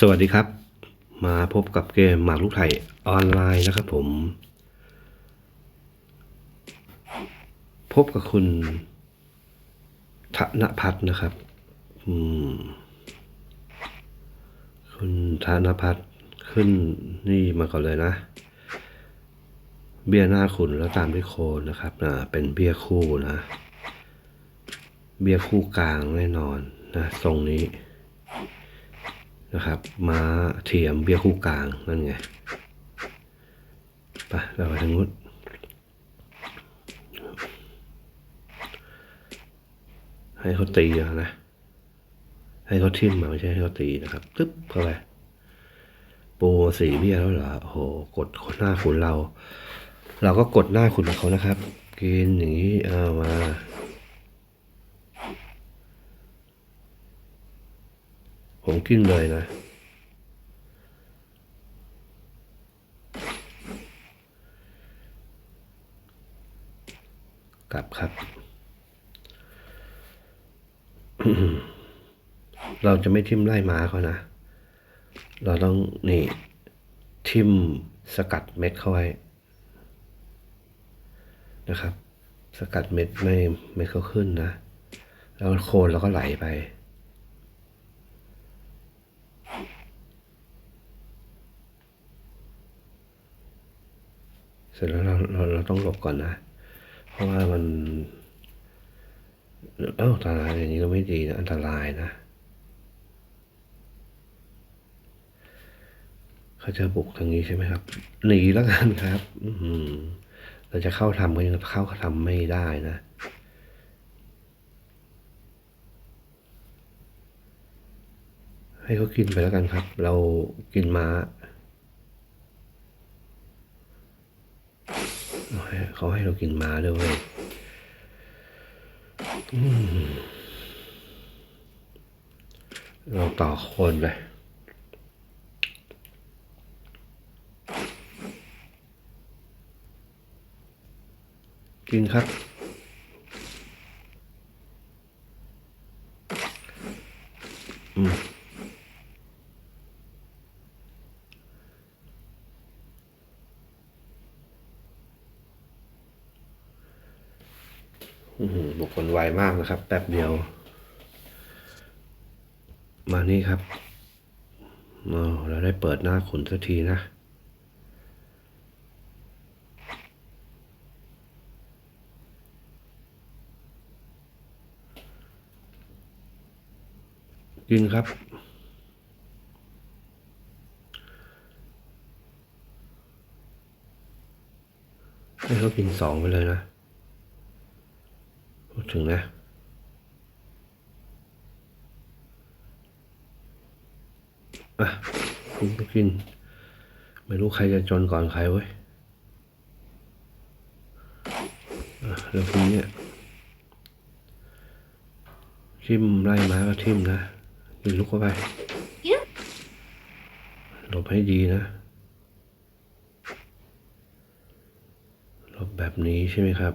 สวัสดีครับ มาพบกับเกมหมากลูกไทยออนไลน์นะครับผม พบกับคุณธนพัฒน์นะครับ อืม คุณธนพัฒน์ขึ้นนี่มาก่อนเลยนะ เบี้ยหน้าขุนแล้วตามด้วยโคนนะครับเป็นเบี้ยคู่นะ เบี้ยคู่กลางแน่นอนนะทรงนี้ นะครับม้าเทียมเบี้ยคู่กลางนั่นไงไปเราไปทางนู้นให้เขาตีอานะ ให้เขาทิ่มมาไม่ใช่ให้เขาตีนะครับ ตึ๊บเข้าไปปูสีเบี้ยแล้วเหรอโอ้โห กดหน้าขุนเรา เราก็กดหน้าขุนเขานะครับ กินอย่างนี้เอามา ผมกินเลยนะ กลับครับ เราจะไม่ทิมไล่ม้าเขานะ เราต้องนี่ ทิมสกัดเม็ดเข้าไว้นะครับ สกัดเม็ดไม่เม็ดเขาขึ้นนะ แล้วโคนเราก็ไหลไป เสร็จแล้วเราเราเราต้องหลบก่อนนะ เพราะว่ามันเอ้าอันตรายอย่างนี้ก็ไม่ดีนะอันตรายนะเขาจะบุกทางนี้ใช่ไหมครับ หนีแล้วกันครับ อืเราจะเข้าทำก็ยังเข้าทำไม่ได้นะให้เขากินไปแล้วกันครับ เรากินม้า เขาให้เรากินม้าด้วยเวยอืมเราต่อโคนไปกินครับ อืม อื้อหือบุคคลไวมาก นะครับแป๊บเดียว มานี่ครับเอาเราได้เปิดหน้าขุนสักทีนะกินครับ ให้เขากินสองไปเลยนะ พูดถึงนะ อะกินก็กิน ไม่รู้ใครจะจนก่อนใครเว้ยอะเรื่งนี้ทิมไล่มาก็ทิมนะกินลุกเข้าไปหลบให้ดีนะหลบแบบนี้ใช่ไหมครับ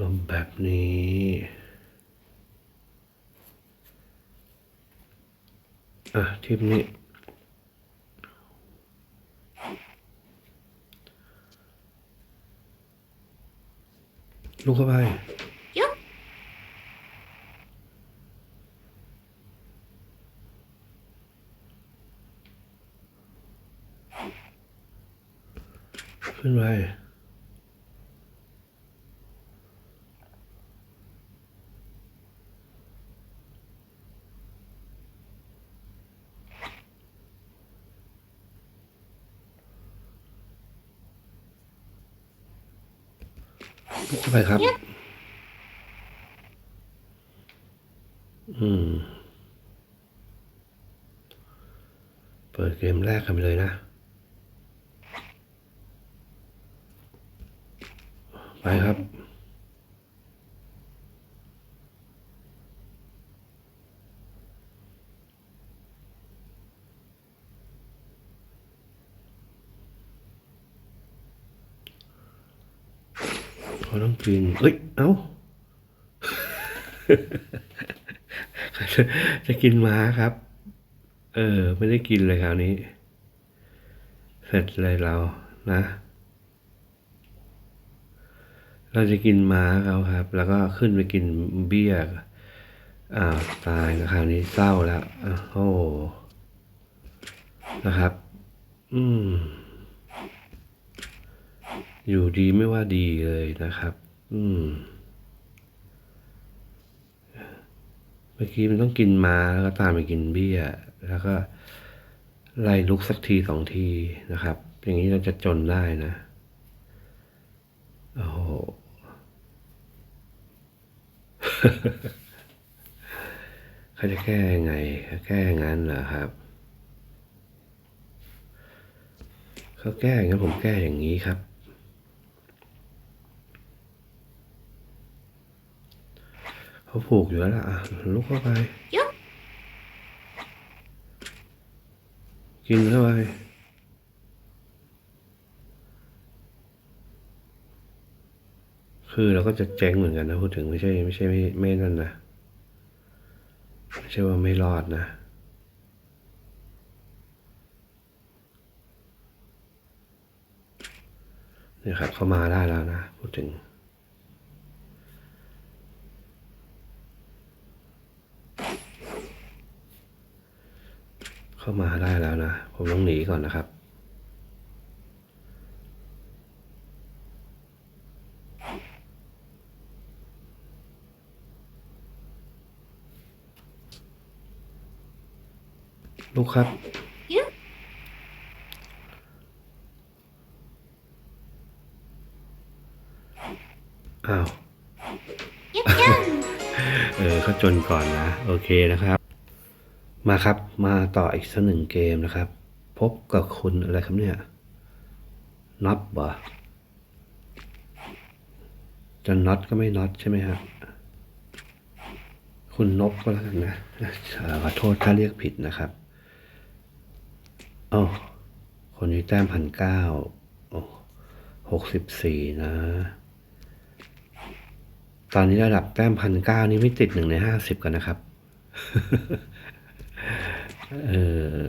ลมแบบนี้ อะทิปนี้ลูกเข้าไปขึ้นไป เข้าไปครับ อืม เปิดเกมแรกกันไปเลยนะ ไปครับ เขาต้องกินเอ้ย เอ้าจะกินม้าครับ เออ ไม่ได้กินเลยคราวนี้ เสร็จเลยเรานะ เราจะกินม้าเขาครับ แล้วก็ขึ้นไปกินเบี้ยอ้าวตายนะคราวนี้เศร้าแล้วอ้าวโอ้โหนะครับ อืม อยู่ดีไม่ว่าดีเลยนะครับ อืม เมื่อกี้มันต้องกินม้าแล้วก็ตามไปกินเบี้ย แล้วก็ไล่ลุกสักทีสองทีนะครับ อย่างนี้เราจะจนได้นะโอ้โหเขาจะแก้ยังไงเขาแก้อย่างนั้นเหรอครับเขาแก้อย่างนั้นผมแก้อย่างนี้ครับ เขาผูกอยู่แล้วล่ะอะลุกเข้าไปยุบกินเข้าไปคือเราก็จะเจ๊งเหมือนกันนะพูดถึงไม่ใช่ไม่ใช่ไม่ไม่นั่นนะไม่ใช่ว่าไม่รอดนะ เนี่ยครับเข้ามาได้แล้วนะพูดถึง เข้ามาได้แล้วนะ ผมต้องหนีก่อนนะครับ ลูกครับยุบอ้าวยุบยันเออเขาจนก่อนนะ โอเคนะครับ มาครับมาต่ออีกสักหนึ่งเกมนะครับ พบกับคุณอะไรครับเนี่ยน็อตบ่จะน็อตก็ไม่น็อตใช่ไหมครับคุณนบก็แล้วกันนะขอโทษถ้าเรียกผิดนะครับโอ้าคนนี้แต้มพันเก้าโอ้หกสิบสี่นะ ตอนนี้ระดับแต้มพันเก้านี่ไม่ติดหนึ่งในห้าสิบกันนะครับ เอ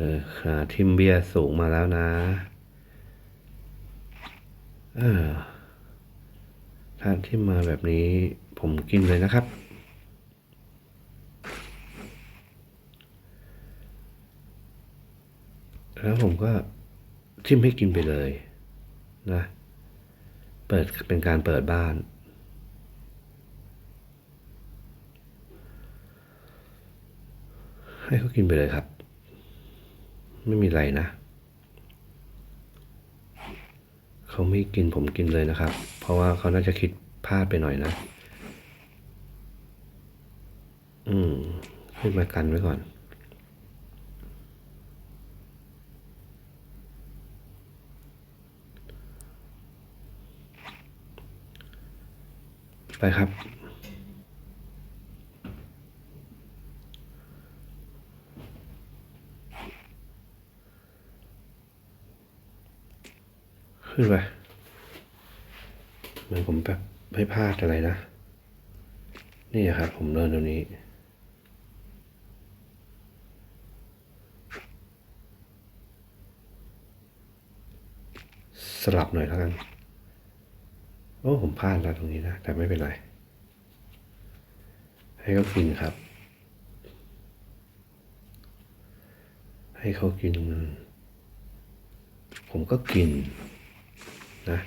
อขาทิมเบียสูงมาแล้วนะ เออ ถ้าทิมมาแบบนี้ผมกินเลยนะครับแล้วผมก็ทิมให้กินไปเลยนะ เปิดเป็นการเปิดบ้าน ให้เขากินไปเลยครับ ไม่มีไรนะ เขาไม่กินผมกินเลยนะครับ เพราะว่าเขาน่าจะคิดพลาดไปหน่อยนะ อืม ขึ้นมากันไว้ก่อน ไปครับ ขึ้นไปเหมือนผมแบบไม่พลาดอะไรนะ นี่ครับผมเดินตรงนี้ สลับหน่อยแล้วกัน โอ้ผมพลาดแล้วตรงนี้นะ แต่ไม่เป็นไร ให้เขากินครับ ให้เขากิน ผมก็กิน นะ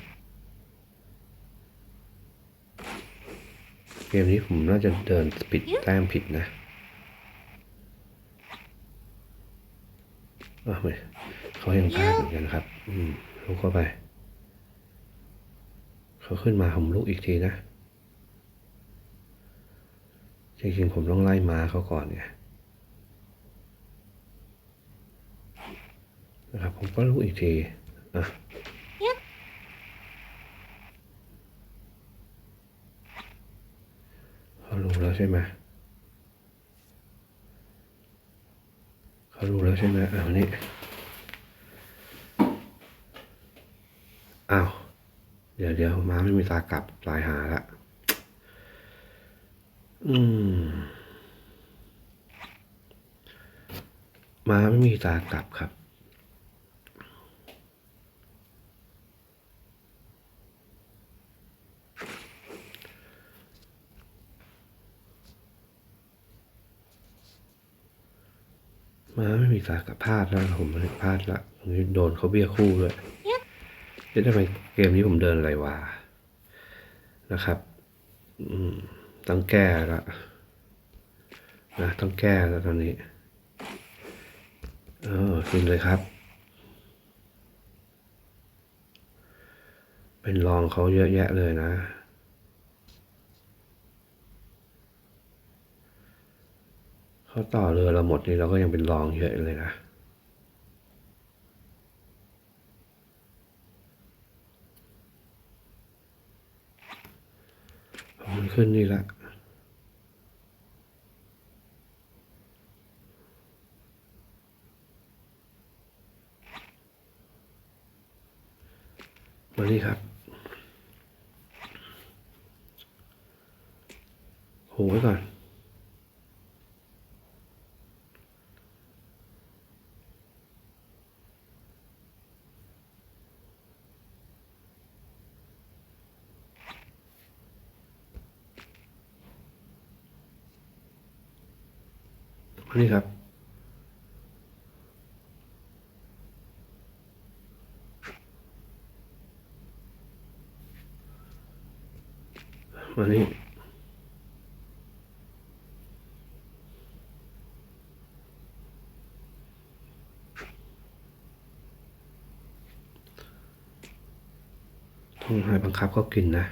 เกมนี้ผมน่าจะเดินปิดแต้มผิดนะอ้าวไม่เขายังพลาดเหมือนกันครับ อืมลุกเข้าไป เขาขึ้นมาผมลุกอีกทีนะ จริงๆผมต้องไล่มาเขาก่อนไงนะครับผมก็ลุกอีกที อะ เขารู้แล้วใช่ไหมเขารู้แล้วใช่ไหมอ้าวนี่อ้าวเดี๋ยวเดี๋ยวม้าไม่มีตากลับลายหาละอืมม้าไม่มีตากลับครับ ม้าไม่มีตากลับพลาดแล้วผมไม่พลาดละตรงนี้โดนเขาเบี้ยคู่ด้วยเอ๊ะทำไมเกมนี้ผมเดินอะไรวะนะครับ อืมต้องแก้ละนะต้องแก้แล้วตอนนี้ เออกินเลยครับ เป็นรองเขาเยอะแยะเลยนะ เขาต่อเรือเราหมดนี่เราก็ยังเป็นรองเยอะเลยนะมันขึ้นนี่ละมานี่ครับโหไว้ก่อน มา นี่ครับ มานี่ต้องให้บังคับเขากินนะ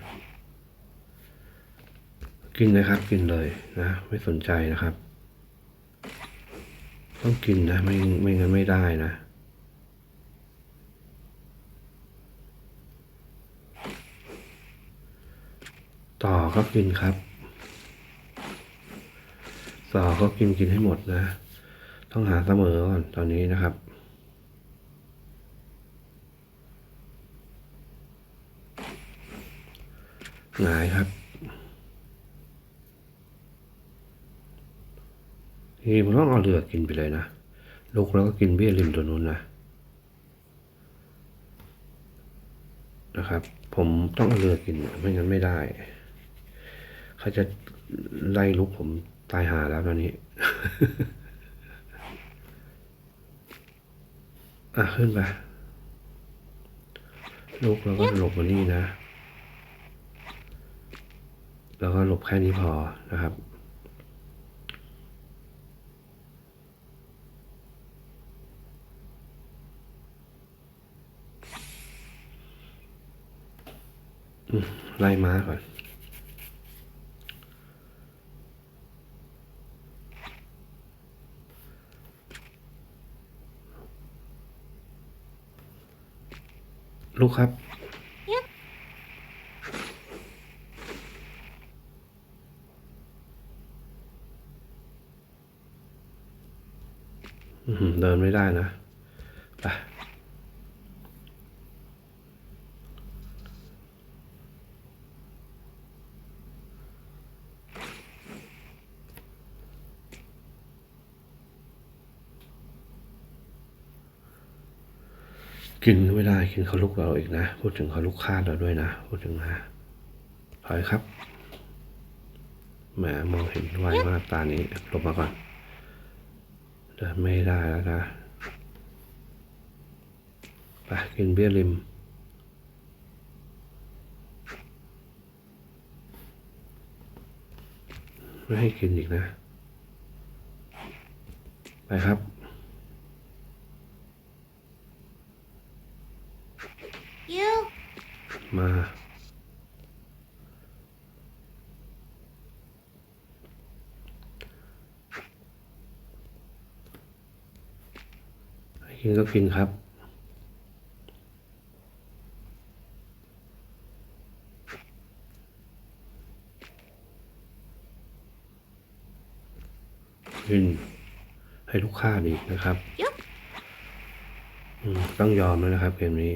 กินเลยครับ กินเลยนะ ไม่สนใจนะครับ ต้องกินนะ ไม่ไม่งั้นไม่ได้นะ ต่อก็กินครับต่อก็กินกินให้หมดนะ ต้องหาเสมอก่อนตอนนี้นะครับหงายครับ นี่ผมต้องเอาเรือกินไปเลยนะลุกแล้วก็กินเบี้ยริมตัวนู้นนะนะครับ ผมต้องเอาเรือกินไม่งั้นไม่ได้เขาจะไล่ลุกผมตายหาแล้วตอนนี้อะขึ้นไปลุกแล้วก็หลบมานี่นะ แล้วก็หลบแค่นี้พอนะครับ ไล่ม้าก่อน ลูกครับอือหือเดินไม่ได้นะ ไป กินไม่ได้กินเขาลุกเราอีกนะ พูดถึงเขาลุกคาดเราด้วยนะ พูดถึงนะถอยครับแหมมองเห็นไวมากตานี้ลบมาก่อนเดินไม่ได้แล้วนะไปกินเบี้ยริมไม่ให้กินอีกนะ ไปครับ มาให้กินก็กินครับกินให้ลูกค้าดีกนะครับ Yup อืมต้องยอมแล้วนะครับเกมนี้